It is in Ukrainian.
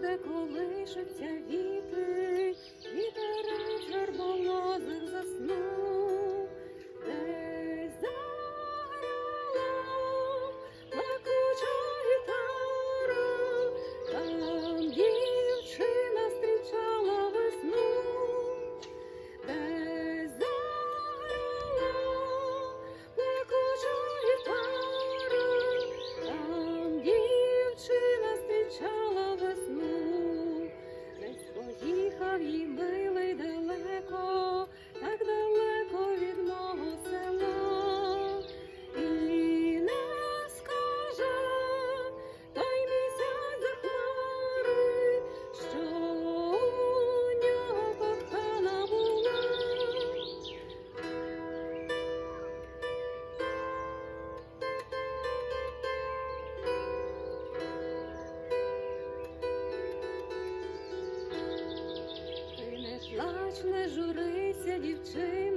де колишуться віти, вітерець верболозив заснув, не журися, дівчино,